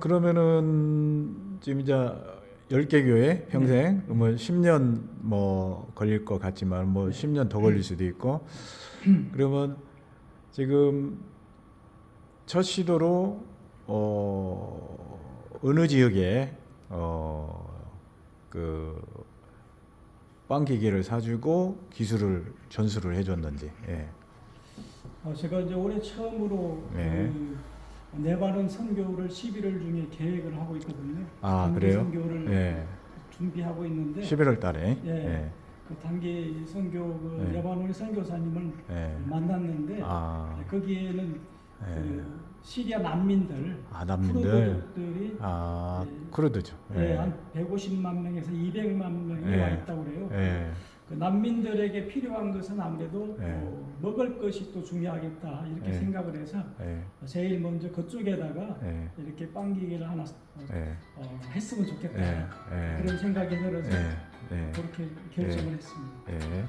그러면은 지금 이제 10개 교회 평생 뭐 10년 뭐 걸릴 것 같지만 뭐 10년 더 걸릴 수도 있고 그러면 지금 첫 시도로 어 어느 지역에 어그 빵기계를 사주고 기술을 전수를 해줬는지 예. 어, 제가 이제 올해 처음으로 네. 그 네바른 선교를 11월 중에 계획을 하고 있거든요. 아 그래요? 선교를 예. 준비하고 있는데 11월 달에 예. 예. 그 단기 선교 그 네. 레바논 선교사님을 예. 만났는데 아, 거기에는 예. 그 시리아 난민들, 아 난민들 쿠르드들이 아 예. 쿠르드죠. 예, 예. 한 150만 명에서 200만 명이 예. 와 있다고 그래요. 예. 그 난민들에게 필요한 것은 아무래도 예. 어, 먹을 것이 또 중요하겠다 이렇게 예. 생각을 해서 예. 제일 먼저 그쪽에다가 예. 이렇게 빵기계를 하나 어, 예. 어, 했으면 좋겠다 예. 예. 그런 생각이 들어서 예. 예. 그렇게 결정을 했습니다. 예.